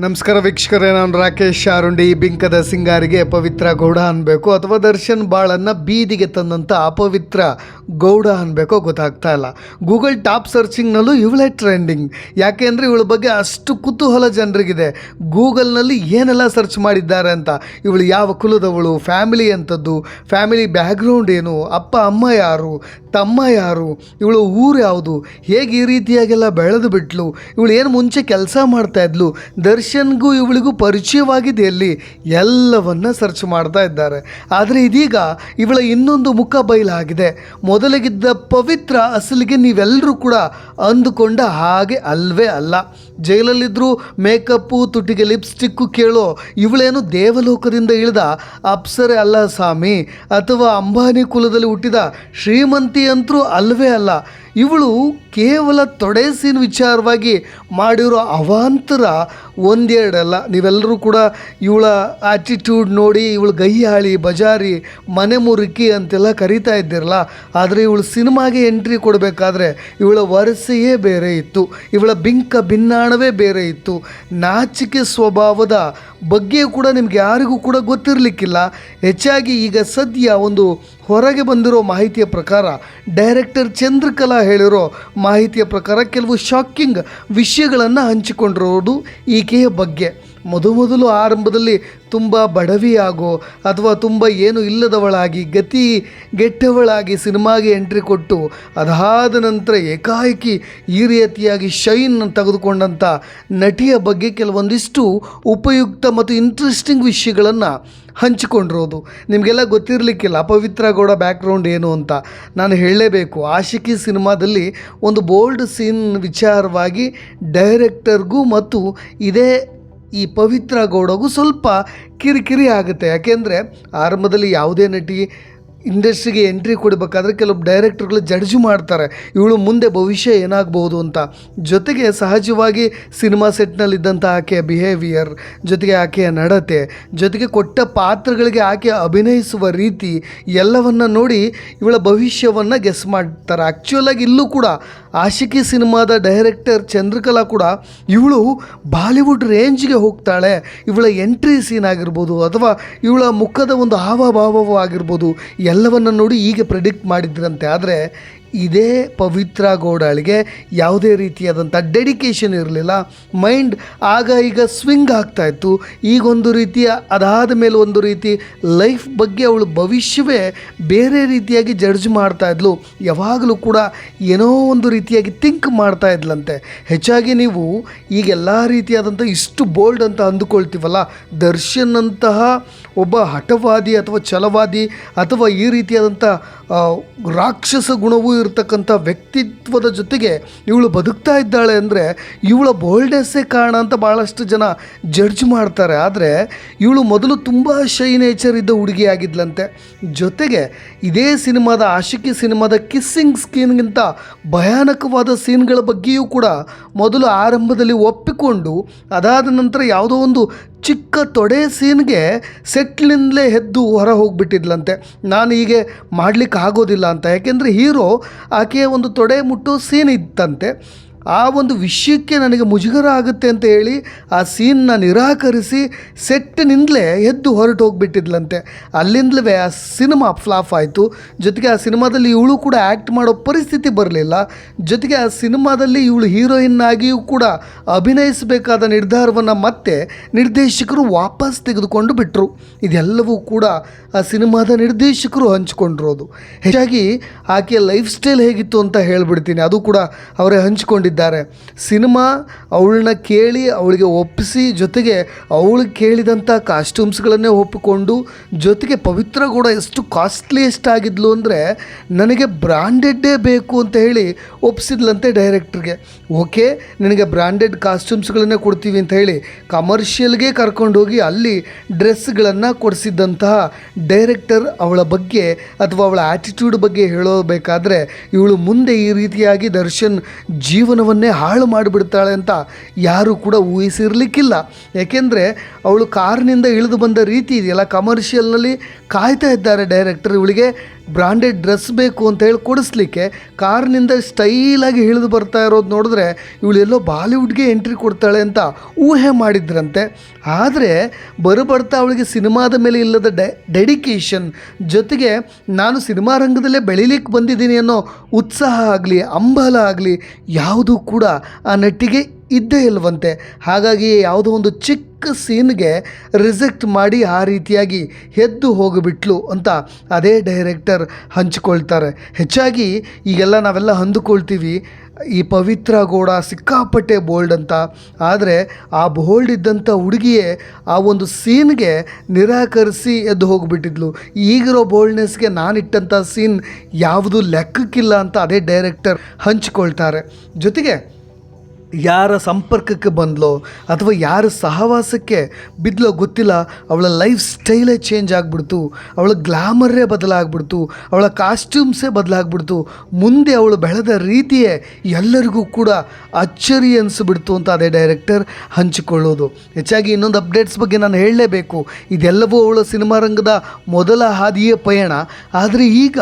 ನಮಸ್ಕಾರ ವೀಕ್ಷಕರೇ, ನಾನು ರಾಕೇಶ್ ಶಾರುಂಡಿ. ಬಿಂಕದ ಸಿಂಗಾರಿಗೆ ಪವಿತ್ರ ಗೌಡ ಅನ್ಬೇಕು ಅಥವಾ ದರ್ಶನ್ ಬಾಳನ್ನ ಬೀದಿಗೆ ತಂದಂಥ ಅಪವಿತ್ರ ಗೌಡ ಅನ್ಬೇಕೋ ಗೊತ್ತಾಗ್ತಾ ಇಲ್ಲ. ಗೂಗಲ್ ಟಾಪ್ ಸರ್ಚಿಂಗ್ನಲ್ಲೂ ಇವಳೇ ಟ್ರೆಂಡಿಂಗ್. ಯಾಕೆ ಅಂದರೆ ಇವಳ ಬಗ್ಗೆ ಅಷ್ಟು ಕುತೂಹಲ ಜನರಿಗಿದೆ. ಗೂಗಲ್ನಲ್ಲಿ ಏನೆಲ್ಲ ಸರ್ಚ್ ಮಾಡಿದ್ದಾರೆ ಅಂತ. ಇವಳು ಯಾವ ಕುಲದವಳು, ಫ್ಯಾಮಿಲಿ ಅಂಥದ್ದು ಫ್ಯಾಮಿಲಿ ಬ್ಯಾಕ್ಗ್ರೌಂಡ್ ಏನು, ಅಪ್ಪ, ಅಮ್ಮ ಯಾರು, ತಮ್ಮ ಯಾರು, ಇವಳು ಊರು ಯಾವುದು, ಹೇಗೆ ಈ ರೀತಿಯಾಗೆಲ್ಲ ಬೆಳೆದು ಬಿಟ್ಲು, ಇವಳು ಏನು ಮುಂಚೆ ಕೆಲಸ ಮಾಡ್ತಾ ಇದ್ಲು ದರ್ಶನ್ಗೂ ಇವಳಿಗೂ ಪರಿಚಯವಾಗಿದೆ ಅಲ್ಲಿ ಎಲ್ಲವನ್ನ ಸರ್ಚ್ ಮಾಡ್ತಾ ಇದ್ದಾರೆ. ಆದರೆ ಇದೀಗ ಇವಳ ಇನ್ನೊಂದು ಮುಖ ಬಯಲಾಗಿದೆ. ಮೊದಲಿಗಿದ್ದ ಪವಿತ್ರ ಅಸಲಿಗೆ ನೀವೆಲ್ಲರೂ ಕೂಡ ಅಂದುಕೊಂಡ ಹಾಗೆ ಅಲ್ವೇ ಅಲ್ಲ. ಜೈಲಲ್ಲಿದ್ದರೂ ಮೇಕಪ್ಪು, ತುಟಿಗೆ ಲಿಪ್ಸ್ಟಿಕ್ಕು ಕೇಳೋ ಇವಳೇನು ದೇವಲೋಕದಿಂದ ಇಳಿದ ಅಪ್ಸರೆ ಅಲ್ಲ ಸ್ವಾಮಿ. ಅಥವಾ ಅಂಬಾನಿ ಕುಲದಲ್ಲಿ ಹುಟ್ಟಿದ ಶ್ರೀಮಂತಿ ಅಂತರೂ ಅಲ್ವೇ ಅಲ್ಲ. ಇವಳು ಕೇವಲ ತೊಡೆಸಿನ ವಿಚಾರವಾಗಿ ಮಾಡಿರೋ ಅವಾಂತರ ಒಂದೆರಡಲ್ಲ. ನೀವೆಲ್ಲರೂ ಕೂಡ ಇವಳ ಆಟಿಟ್ಯೂಡ್ ನೋಡಿ, ಇವಳು ಗೈಯಾಳಿ ಬಜಾರಿ, ಮನೆ ಮುರುಕಿ ಅಂತೆಲ್ಲ ಕರಿತಾ ಇದ್ದಿರಲ್ಲ. ಆದರೆ ಇವಳು ಸಿನಿಮಾಗೆ ಎಂಟ್ರಿ ಕೊಡಬೇಕಾದ್ರೆ ಇವಳ ವರಸೆಯೇ ಬೇರೆ ಇತ್ತು. ಇವಳ ಬಿಂಕ ಭಿನ್ನಾಣವೇ ಬೇರೆ ಇತ್ತು. ನಾಚಿಕೆ ಸ್ವಭಾವದ ಬಗ್ಗೆ ಕೂಡ ನಿಮ್ಗೆ ಯಾರಿಗೂ ಕೂಡ ಗೊತ್ತಿರಲಿಕ್ಕಿಲ್ಲ. ಹೆಚ್ಚಾಗಿ ಈಗ ಸದ್ಯ ಒಂದು ಹೊರಗೆ ಬಂದಿರೋ ಮಾಹಿತಿಯ ಪ್ರಕಾರ, ಡೈರೆಕ್ಟರ್ ಚಂದ್ರಕಲಾ ಹೇಳಿರೋ ಮಾಹಿತಿಯ ಪ್ರಕಾರ ಕೆಲವು ಶಾಕಿಂಗ್ ವಿಷಯಗಳನ್ನು ಹಂಚಿಕೊಂಡಿರೋದು ಈಕೆಯ ಬಗ್ಗೆ. ಮೊದಮೊದಲು ಆರಂಭದಲ್ಲಿ ತುಂಬ ಬಡವಿಯಾಗೋ ಅಥವಾ ತುಂಬ ಏನು ಇಲ್ಲದವಳಾಗಿ, ಗತಿ ಗೆಟ್ಟವಳಾಗಿ ಸಿನಿಮಾಗೆ ಎಂಟ್ರಿ ಕೊಟ್ಟು, ಅದಾದ ನಂತರ ಏಕಾಏಕಿ ಈ ರೀತಿಯಾಗಿ ಶೈನ್ ತೆಗೆದುಕೊಂಡಂಥ ನಟಿಯ ಬಗ್ಗೆ ಕೆಲವೊಂದಿಷ್ಟು ಉಪಯುಕ್ತ ಮತ್ತು ಇಂಟ್ರೆಸ್ಟಿಂಗ್ ವಿಷಯಗಳನ್ನು ಹಂಚಿಕೊಂಡಿರೋದು. ನಿಮಗೆಲ್ಲ ಗೊತ್ತಿರಲಿಕ್ಕಿಲ್ಲ, ಅಪವಿತ್ರ ಗೌಡ ಬ್ಯಾಕ್ಗ್ರೌಂಡ್ ಏನು ಅಂತ. ನಾನು ಹೇಳಲೇಬೇಕು, ಆಶಿಕಿ ಸಿನಿಮಾದಲ್ಲಿ ಒಂದು ಬೋಲ್ಡ್ ಸೀನ್ ವಿಚಾರವಾಗಿ ಡೈರೆಕ್ಟರ್ಗೂ ಮತ್ತು ಇದೇ ಈ ಪವಿತ್ರ ಗೌಡಗೂ ಸ್ವಲ್ಪ ಕಿರಿಕಿರಿ ಆಗುತ್ತೆ. ಯಾಕೆಂದರೆ ಆರಂಭದಲ್ಲಿ ಯಾವುದೇ ನಟಿ ಇಂಡಸ್ಟ್ರಿಗೆ ಎಂಟ್ರಿ ಕೊಡಬೇಕಾದ್ರೆ ಕೆಲವು ಡೈರೆಕ್ಟರ್ಗಳು ಜಡ್ಜು ಮಾಡ್ತಾರೆ. ಇವಳು ಮುಂದೆ ಭವಿಷ್ಯ ಏನಾಗ್ಬೋದು ಅಂತ. ಜೊತೆಗೆ ಸಹಜವಾಗಿ ಸಿನಿಮಾ ಸೆಟ್ನಲ್ಲಿದ್ದಂಥ ಆಕೆಯ ಬಿಹೇವಿಯರ್ ಜೊತೆಗೆ ಆಕೆಯ ನಡತೆ, ಜೊತೆಗೆ ಕೊಟ್ಟ ಪಾತ್ರಗಳಿಗೆ ಆಕೆ ಅಭಿನಯಿಸುವ ರೀತಿ ಎಲ್ಲವನ್ನು ನೋಡಿ ಇವಳ ಭವಿಷ್ಯವನ್ನು ಗೆಸ್ ಮಾಡ್ತಾರೆ. ಆ್ಯಕ್ಚುಲಾಗಿ ಇಲ್ಲೂ ಕೂಡ ಆಶಿಕಿ ಸಿನಿಮಾದ ಡೈರೆಕ್ಟರ್ ಚಂದ್ರಕಲಾ ಕೂಡ ಇವಳು ಬಾಲಿವುಡ್ ರೇಂಜ್ಗೆ ಹೋಗ್ತಾಳೆ. ಇವಳ ಎಂಟ್ರಿ ಸೀನ್ ಆಗಿರ್ಬೋದು ಅಥವಾ ಇವಳ ಮುಖದ ಒಂದು ಹಾವಭಾವವೂ ಆಗಿರ್ಬೋದು ಎಲ್ಲವನ್ನು ನೋಡಿ ಹೀಗೆ ಪ್ರೆಡಿಕ್ಟ್ ಮಾಡಿದ್ರಂತೆ. ಆದರೆ ಇದೇ ಪವಿತ್ರ ಗೋಡಾಳಿಗೆ ಯಾವುದೇ ರೀತಿಯಾದಂಥ ಡೆಡಿಕೇಶನ್ ಇರಲಿಲ್ಲ. ಮೈಂಡ್ ಆಗ ಈಗ ಸ್ವಿಂಗ್ ಆಗ್ತಾ ಇತ್ತು. ಈಗೊಂದು ರೀತಿಯ, ಅದಾದ ಮೇಲೆ ಒಂದು ರೀತಿ ಲೈಫ್ ಬಗ್ಗೆ ಅವಳು ಭವಿಷ್ಯವೇ ಬೇರೆ ರೀತಿಯಾಗಿ ಜಡ್ಜ್ ಮಾಡ್ತಾ ಇದ್ಲು. ಯಾವಾಗಲೂ ಕೂಡ ಏನೋ ಒಂದು ರೀತಿಯಾಗಿ ಥಿಂಕ್ ಮಾಡ್ತಾ ಇದ್ಲಂತೆ. ಹೆಚ್ಚಾಗಿ ನೀವು ಈಗೆಲ್ಲ ರೀತಿಯಾದಂಥ ಇಷ್ಟು ಬೋಲ್ಡ್ ಅಂತ ಅಂದುಕೊಳ್ತೀವಲ್ಲ, ದರ್ಶನ್ ಅಂತಹ ಒಬ್ಬ ಹಠವಾದಿ ಅಥವಾ ಛಲವಾದಿ ಅಥವಾ ಈ ರೀತಿಯಾದಂಥ ರಾಕ್ಷಸ ಗುಣವೂ ಇರತಕ್ಕಂಥ ವ್ಯಕ್ತಿತ್ವದ ಜೊತೆಗೆ ಇವಳು ಬದುಕ್ತಾ ಇದ್ದಾಳೆ ಅಂದರೆ ಇವಳ ಬೋಲ್ಡ್ನೆಸ್ಸೇ ಕಾರಣ ಅಂತ ಭಾಳಷ್ಟು ಜನ ಜಡ್ಜ್ ಮಾಡ್ತಾರೆ. ಆದರೆ ಇವಳು ಮೊದಲು ತುಂಬ ಶೈ ನೇಚರ್ ಇದ್ದ ಹುಡುಗಿಯಾಗಿದ್ಲಂತೆ ಜೊತೆಗೆ ಇದೇ ಸಿನಿಮಾದ ಆಶಿಕಿ ಸಿನಿಮಾದ ಕಿಸ್ಸಿಂಗ್ ಸ್ಕೀನ್ಗಿಂತ ಭಯಾನಕವಾದ ಸೀನ್ಗಳ ಬಗ್ಗೆಯೂ ಕೂಡ ಮೊದಲು ಆರಂಭದಲ್ಲಿ ಒಪ್ಪಿಕೊಂಡು ಅದಾದ ನಂತರ ಯಾವುದೋ ಒಂದು ಚಿಕ್ಕ ತೊಡೆ ಸೀನ್ಗೆ ಸೆಟ್ಲಿಂದಲೇ ಎದ್ದು ಹೊರ ಹೋಗಿಬಿಟ್ಟಿದ್ಲಂತೆ ನಾನು ಹೀಗೆ ಮಾಡಲಿಕ್ಕೆ ಆಗೋದಿಲ್ಲ ಅಂತ. ಯಾಕೆಂದರೆ ಹೀರೋ ಆಕೆಯ ಒಂದು ತೊಡೆ ಮುಟ್ಟು ಸೀನ್ ಇತ್ತಂತೆ. ಆ ಒಂದು ವಿಷಯಕ್ಕೆ ನನಗೆ ಮುಜುಗರ ಆಗುತ್ತೆ ಅಂತ ಹೇಳಿ ಆ ಸೀನ್ನ ನಿರಾಕರಿಸಿ ಸೆಟ್ಟಿನಿಂದಲೇ ಎದ್ದು ಹೊರಟು ಹೋಗಿಬಿಟ್ಟಿದ್ಲಂತೆ. ಅಲ್ಲಿಂದಲೇ ಆ ಸಿನಿಮಾ ಫ್ಲಾಪ್ ಆಯಿತು. ಜೊತೆಗೆ ಆ ಸಿನಿಮಾದಲ್ಲಿ ಇವಳು ಕೂಡ ಆ್ಯಕ್ಟ್ ಮಾಡೋ ಪರಿಸ್ಥಿತಿ ಬರಲಿಲ್ಲ. ಜೊತೆಗೆ ಆ ಸಿನಿಮಾದಲ್ಲಿ ಇವಳು ಹೀರೋಯಿನ್ ಆಗಿಯೂ ಕೂಡ ಅಭಿನಯಿಸಬೇಕಾದ ನಿರ್ಧಾರವನ್ನು ಮತ್ತೆ ನಿರ್ದೇಶಕರು ವಾಪಸ್ ತೆಗೆದುಕೊಂಡು ಬಿಟ್ಟರು ಇದೆಲ್ಲವೂ ಕೂಡ ಆ ಸಿನಿಮಾದ ನಿರ್ದೇಶಕರು ಹಂಚಿಕೊಂಡಿರೋದು. ಹೆಚ್ಚಾಗಿ ಆಕೆಯ ಲೈಫ್ ಸ್ಟೈಲ್ ಹೇಗಿತ್ತು ಅಂತ ಹೇಳ್ಬಿಡ್ತೀನಿ. ಅದು ಕೂಡ ಅವರೇ ಹಂಚಿಕೊಂಡಿದ್ದಾರೆ ಸಿನಿಮಾ ಅವಳನ್ನ ಕೇಳಿ ಅವಳಿಗೆ ಒಪ್ಪಿಸಿ ಜೊತೆಗೆ ಅವಳು ಕೇಳಿದಂಥ ಕಾಸ್ಟ್ಯೂಮ್ಸ್ಗಳನ್ನೇ ಒಪ್ಪಿಕೊಂಡು ಜೊತೆಗೆ ಪವಿತ್ರ ಕೂಡ ಎಷ್ಟು ಕಾಸ್ಟ್ಲಿಯೆಸ್ಟ್ ಆಗಿದ್ಲು ಅಂದರೆ ನನಗೆ ಬ್ರ್ಯಾಂಡೆಡ್ಡೇ ಬೇಕು ಅಂತ ಹೇಳಿ ಒಪ್ಪಿಸಿದ್ಲಂತೆ ಡೈರೆಕ್ಟ್ರಿಗೆ. ಓಕೆ, ನಿನಗೆ ಬ್ರಾಂಡೆಡ್ ಕಾಸ್ಟ್ಯೂಮ್ಸ್ಗಳನ್ನೇ ಕೊಡ್ತೀವಿ ಅಂತ ಹೇಳಿ ಕಮರ್ಷಿಯಲ್ಗೆ ಕರ್ಕೊಂಡೋಗಿ ಅಲ್ಲಿ ಡ್ರೆಸ್ಗಳನ್ನು ಕೊಡಿಸಿದ್ದಂತಹ ಡೈರೆಕ್ಟರ್ ಅವಳ ಬಗ್ಗೆ ಅಥವಾ ಅವಳ ಆ್ಯಟಿಟ್ಯೂಡ್ ಬಗ್ಗೆ ಹೇಳೋಬೇಕಾದ್ರೆ ಇವಳು ಮುಂದೆ ಈ ರೀತಿಯಾಗಿ ದರ್ಶನ್ ಜೀವನವನ್ನೇ ಹಾಳು ಮಾಡಿಬಿಡ್ತಾಳೆ ಅಂತ ಯಾರೂ ಕೂಡ ಊಹಿಸಿರಲಿಕ್ಕಿಲ್ಲ. ಯಾಕೆಂದರೆ ಅವಳು ಕಾರ್ನಿಂದ ಇಳಿದು ಬಂದ ರೀತಿ ಇದೆಯಲ್ಲ ಕಮರ್ಷಿಯಲ್ನಲ್ಲಿ ಕಾಯ್ತಾ ಇದ್ದಾರೆ ಡೈರೆಕ್ಟರ್ ಇವಳಿಗೆ. ಬ್ರಾಂಡೆಡ್ ಡ್ರೆಸ್ ಬೇಕು ಅಂತ ಹೇಳಿ ಕೊಡಿಸ್ಲಿಕ್ಕೆ ಕಾರ್ನಿಂದ ಸ್ಟೈಲಾಗಿ ಇಳಿದು ಬರ್ತಾ ಇರೋದು ನೋಡಿದ್ರೆ ಇವಳೆಲ್ಲೋ ಬಾಲಿವುಡ್ಗೆ ಎಂಟ್ರಿ ಕೊಡ್ತಾಳೆ ಅಂತ ಊಹೆ ಮಾಡಿದ್ರಂತೆ. ಆದರೆ ಬರಬರ್ತಾ ಅವಳಿಗೆ ಸಿನಿಮಾದ ಮೇಲೆ ಇಲ್ಲದ ಡೆ ಡೆಡಿಕೇಶನ್ ಜೊತೆಗೆ ನಾನು ಸಿನಿಮಾ ರಂಗದಲ್ಲೇ ಬೆಳಿಲಿಕ್ಕೆ ಬಂದಿದ್ದೀನಿ ಅನ್ನೋ ಉತ್ಸಾಹ ಆಗಲಿ, ಅಂಬಲ ಆಗಲಿ, ಯಾವುದೂ ಕೂಡ ಆ ನಟಿಗೆ ಇದ್ದೇ ಇಲ್ವಂತೆ ಹಾಗಾಗಿ ಯಾವುದೋ ಒಂದು ಚಿಕ್ಕ ಸೀನ್ಗೆ ರಿಜೆಕ್ಟ್ ಮಾಡಿ ಆ ರೀತಿಯಾಗಿ ಎದ್ದು ಹೋಗಿಬಿಟ್ಲು ಅಂತ ಅದೇ ಡೈರೆಕ್ಟರ್ ಹಂಚಿಕೊಳ್ತಾರೆ. ಹೆಚ್ಚಾಗಿ ಈಗೆಲ್ಲ ನಾವೆಲ್ಲ ಅಂದುಕೊಳ್ತೀವಿ, ಈ ಪವಿತ್ರ ಗೌಡ, ಸಿಕ್ಕಾಪಟ್ಟೆ ಬೋಲ್ಡ್ ಅಂತ. ಆದರೆ ಆ ಬೋಲ್ಡ್ ಇದ್ದಂಥ ಹುಡುಗಿಯೇ ಆ ಒಂದು ಸೀನ್ಗೆ ನಿರಾಕರಿಸಿ ಎದ್ದು ಹೋಗಿಬಿಟ್ಟಿದ್ಲು. ಈಗಿರೋ ಬೋಲ್ಡ್ನೆಸ್ಗೆ ನಾನಿಟ್ಟಂಥ ಸೀನ್ ಯಾವುದು ಲೆಕ್ಕಕ್ಕಿಲ್ಲ ಅಂತ ಅದೇ ಡೈರೆಕ್ಟರ್ ಹಂಚಿಕೊಳ್ತಾರೆ. ಜೊತೆಗೆ ಯಾರ ಸಂಪರ್ಕಕ್ಕೆ ಬಂದ್ಲೋ ಅಥವಾ ಯಾರ ಸಹವಾಸಕ್ಕೆ ಬಿದ್ದಲೋ ಗೊತ್ತಿಲ್ಲ, ಅವಳ ಲೈಫ್ ಸ್ಟೈಲೇ ಚೇಂಜ್ ಆಗಿಬಿಡ್ತು, ಅವಳ ಗ್ಲಾಮರೇ ಬದಲಾಗ್ಬಿಡ್ತು, ಅವಳ ಕಾಸ್ಟ್ಯೂಮ್ಸೇ ಬದಲಾಗ್ಬಿಡ್ತು, ಮುಂದೆ ಅವಳು ಬೆಳೆದ ರೀತಿಯೇ ಎಲ್ಲರಿಗೂ ಕೂಡ ಅಚ್ಚರಿ ಅನಿಸ್ಬಿಡ್ತು ಅಂತ ಅದೇ ಡೈರೆಕ್ಟರ್ ಹಂಚಿಕೊಳ್ಳೋದು. ಹೆಚ್ಚಾಗಿ ಇನ್ನೊಂದು ಅಪ್ಡೇಟ್ಸ್ ಬಗ್ಗೆ ನಾನು ಹೇಳಲೇಬೇಕು. ಇದೆಲ್ಲವೂ ಅವಳ ಸಿನಿಮಾ ರಂಗದ ಮೊದಲ ಹಾದಿಯ ಪಯಣ. ಆದರೆ ಈಗ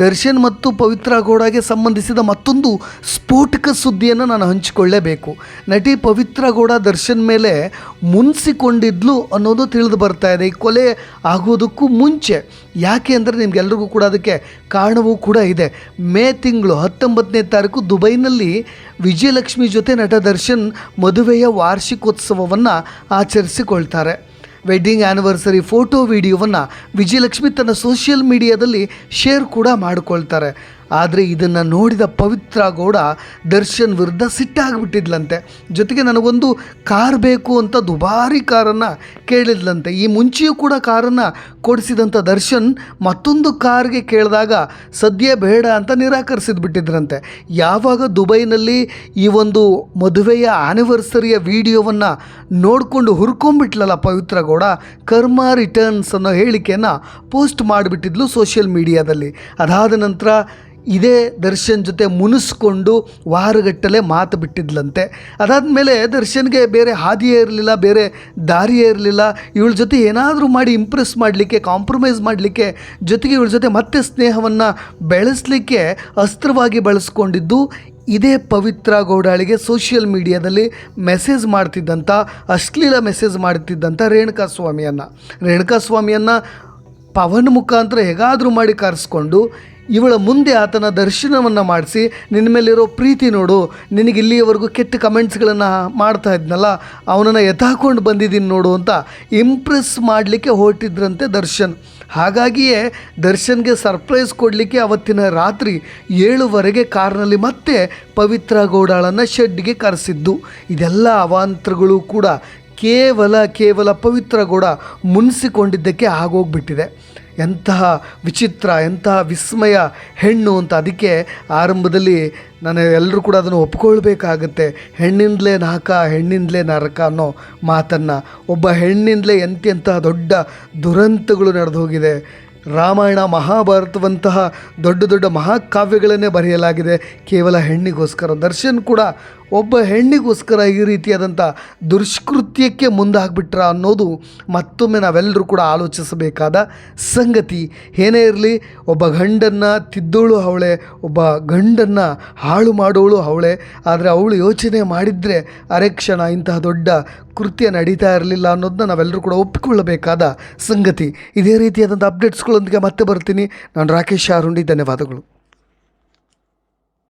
ದರ್ಶನ್ ಮತ್ತು ಪವಿತ್ರ ಗೌಡಗೆ ಸಂಬಂಧಿಸಿದ ಮತ್ತೊಂದು ಸ್ಫೋಟಕ ಸುದ್ದಿಯನ್ನು ನಾನು ಹಂಚಿಕೊಳ್ಳೇಬೇಕು. ನಟಿ ಪವಿತ್ರ ಗೌಡ ದರ್ಶನ್ ಮೇಲೆ ಮುನ್ಸಿಕೊಂಡಿದ್ಲು ಅನ್ನೋದು ತಿಳಿದು ಬರ್ತಾ ಇದೆ. ಈ ಕೊಲೆ ಆಗೋದಕ್ಕೂ ಮುಂಚೆ. ಯಾಕೆ ಅಂದರೆ ನಿಮಗೆಲ್ರಿಗೂ ಕೂಡ ಅದಕ್ಕೆ ಕಾರಣವೂ ಕೂಡ ಇದೆ. ಮೇ ತಿಂಗಳು ಹತ್ತೊಂಬತ್ತನೇ ತಾರೀಕು ದುಬೈನಲ್ಲಿ ವಿಜಯಲಕ್ಷ್ಮಿ ಜೊತೆ ನಟ ದರ್ಶನ್ ಮದುವೆಯ ವಾರ್ಷಿಕೋತ್ಸವವನ್ನು ಆಚರಿಸಿಕೊಳ್ತಾರೆ. ವೆಡ್ಡಿಂಗ್ ಆ್ಯನಿವರ್ಸರಿ ಫೋಟೋ, ವಿಡಿಯೋವನ್ನು ವಿಜಯಲಕ್ಷ್ಮಿ ತನ್ನ ಸೋಷಿಯಲ್ ಮೀಡಿಯಾದಲ್ಲಿ ಶೇರ್ ಕೂಡ ಮಾಡಿಕೊಳ್ತಾರೆ. ಆದರೆ ಇದನ್ನು ನೋಡಿದ ಪವಿತ್ರ ಗೌಡ ದರ್ಶನ್ ವಿರುದ್ಧ ಸಿಟ್ಟಾಗಿಬಿಟ್ಟಿದ್ಲಂತೆ. ಜೊತೆಗೆ ನನಗೊಂದು ಕಾರ್ ಬೇಕು ಅಂತ ದುಬಾರಿ ಕಾರನ್ನು ಕೇಳಿದ್ಲಂತೆ. ಈ ಮುಂಚೆಯೂ ಕೂಡ ಕಾರನ್ನು ಕೊಡಿಸಿದಂಥ ದರ್ಶನ್ ಮತ್ತೊಂದು ಕಾರ್ಗೆ ಕೇಳಿದಾಗ ಸದ್ಯ ಬೇಡ ಅಂತ ನಿರಾಕರಿಸಿದ್ ಬಿಟ್ಟಿದ್ರಂತೆ ಯಾವಾಗ ದುಬೈನಲ್ಲಿ ಈ ಒಂದು ಮದುವೆಯ ಆ್ಯನಿವರ್ಸರಿಯ ವಿಡಿಯೋವನ್ನು ನೋಡಿಕೊಂಡು ಹುರ್ಕೊಂಬಿಟ್ಲಲ್ಲ ಪವಿತ್ರ ಗೌಡ, ಕರ್ಮ ರಿಟರ್ನ್ಸ್ ಅನ್ನೋ ಹೇಳಿಕೆಯನ್ನು ಪೋಸ್ಟ್ ಮಾಡಿಬಿಟ್ಟಿದ್ಲು ಸೋಷಿಯಲ್ ಮೀಡಿಯಾದಲ್ಲಿ ಅದಾದ ನಂತರ ಇದೇ ದರ್ಶನ್ ಜೊತೆ ಮುನಿಸ್ಕೊಂಡು ವಾರಗಟ್ಟಲೆ ಮಾತು ಬಿಟ್ಟಿದ್ಲಂತೆ. ಅದಾದಮೇಲೆ ದರ್ಶನ್ಗೆ ಬೇರೆ ಹಾದಿಯೇ ಇರಲಿಲ್ಲ, ಬೇರೆ ದಾರಿಯೇ ಇರಲಿಲ್ಲ. ಇವಳ ಜೊತೆ ಏನಾದರೂ ಮಾಡಿ ಇಂಪ್ರೆಸ್ ಮಾಡಲಿಕ್ಕೆ ಕಾಂಪ್ರಮೈಸ್ ಮಾಡಲಿಕ್ಕೆ, ಜೊತೆಗೆ ಇವಳ ಜೊತೆ ಮತ್ತೆ ಸ್ನೇಹವನ್ನು ಬೆಳೆಸಲಿಕ್ಕೆ ಅಸ್ತ್ರವಾಗಿ ಬಳಸ್ಕೊಂಡಿದ್ದು ಇದೇ ಪವಿತ್ರ ಗೌಡಾಳಿಗೆ ಸೋಷಿಯಲ್ ಮೀಡಿಯಾದಲ್ಲಿ ಮೆಸೇಜ್ ಮಾಡ್ತಿದ್ದಂಥ ಅಶ್ಲೀಲ ಮೆಸೇಜ್ ಮಾಡ್ತಿದ್ದಂಥ ರೇಣುಕಾ ಸ್ವಾಮಿಯನ್ನು. ರೇಣುಕಾ ಸ್ವಾಮಿಯನ್ನು ಪವನ್ ಮುಖಾಂತರ ಹೇಗಾದರೂ ಮಾಡಿ ಕರೆಸ್ಕೊಂಡು ಇವಳ ಮುಂದೆ ಆತನ ದರ್ಶನವನ್ನು ಮಾಡಿಸಿ, ನಿನ್ನ ಮೇಲಿರೋ ಪ್ರೀತಿ ನೋಡು, ನಿನಗೆ ಇಲ್ಲಿಯವರೆಗೂ ಕೆಟ್ಟ ಕಮೆಂಟ್ಸ್ಗಳನ್ನು ಮಾಡ್ತಾ ಇದ್ನಲ್ಲ, ಅವನನ್ನು ಎತ್ತಾಕೊಂಡು ಬಂದಿದ್ದೀನಿ ನೋಡು ಅಂತ ಇಂಪ್ರೆಸ್ ಮಾಡಲಿಕ್ಕೆ ಹೊರಟಿದ್ರಂತೆ ದರ್ಶನ್. ಹಾಗಾಗಿಯೇ ದರ್ಶನ್ಗೆ ಸರ್ಪ್ರೈಸ್ ಕೊಡಲಿಕ್ಕೆ ಅವತ್ತಿನ ರಾತ್ರಿ ಏಳುವರೆಗೆ ಕಾರ್ನಲ್ಲಿ ಮತ್ತೆ ಪವಿತ್ರ ಗೌಡಾಳನ್ನು ಶೆಡ್ಗೆ ಕರೆಸಿದ್ದು. ಇದೆಲ್ಲ ಅವಾಂತರಗಳು ಕೂಡ ಕೇವಲ ಕೇವಲ ಪವಿತ್ರ ಗೌಡ ಮುನಿಸಿಕೊಂಡಿದ್ದಕ್ಕೆ ಆಗೋಗ್ಬಿಟ್ಟಿದೆ. ಎಂತಹ ವಿಚಿತ್ರ ಎಂತಹ ವಿಸ್ಮಯ ಹೆಣ್ಣು ಅಂತ ಅದಕ್ಕೆ ಆರಂಭದಲ್ಲಿ ನಾನು ಎಲ್ಲರೂ ಕೂಡ ಅದನ್ನು ಒಪ್ಕೊಳ್ಬೇಕಾಗತ್ತೆ ಹೆಣ್ಣಿಂದಲೇ ನಾಕ, ಹೆಣ್ಣಿಂದಲೇ ನರಕ ಅನ್ನೋ ಮಾತನ್ನು. ಒಬ್ಬ ಹೆಣ್ಣಿಂದಲೇ ಎಂತೆಂತಹ ದೊಡ್ಡ ದುರಂತಗಳು ನಡೆದು ಹೋಗಿದೆ. ರಾಮಾಯಣ ಮಹಾಭಾರತವಂತಹ ದೊಡ್ಡ ದೊಡ್ಡ ಮಹಾಕಾವ್ಯಗಳನ್ನೇ ಬರೆಯಲಾಗಿದೆ. ಕೇವಲ ಹೆಣ್ಣಿಗೋಸ್ಕರ ದರ್ಶನ್ ಕೂಡ ಒಬ್ಬ ಹೆಣ್ಣಿಗೋಸ್ಕರ ಈ ರೀತಿಯಾದಂಥ ದುಷ್ಕೃತ್ಯಕ್ಕೆ ಮುಂದಾಗ್ಬಿಟ್ರ ಅನ್ನೋದು ಮತ್ತೊಮ್ಮೆ ನಾವೆಲ್ಲರೂ ಕೂಡ ಆಲೋಚಿಸಬೇಕಾದ ಸಂಗತಿ. ಏನೇ ಇರಲಿ, ಒಬ್ಬ ಗಂಡನ್ನು ತಿದ್ದೋಳು ಅವಳೆ, ಒಬ್ಬ ಗಂಡನ್ನು ಹಾಳು ಮಾಡೋಳು ಅವಳೆ, ಆದರೆ ಅವಳು ಯೋಚನೆ ಮಾಡಿದರೆ ಅರೆಕ್ಷಣ ಇಂತಹ ದೊಡ್ಡ ಕೃತ್ಯ ನಡೀತಾ ಇರಲಿಲ್ಲ ಅನ್ನೋದನ್ನ ನಾವೆಲ್ಲರೂ ಕೂಡ ಒಪ್ಪಿಕೊಳ್ಳಬೇಕಾದ ಸಂಗತಿ. ಇದೇ ರೀತಿಯಾದಂಥ ಅಪ್ಡೇಟ್ಸ್ಗಳೊಂದಿಗೆ ಮತ್ತೆ ಬರ್ತೀನಿ. ನಾನು ರಾಕೇಶ್ ಆರುಂಡಿ, ಧನ್ಯವಾದಗಳು.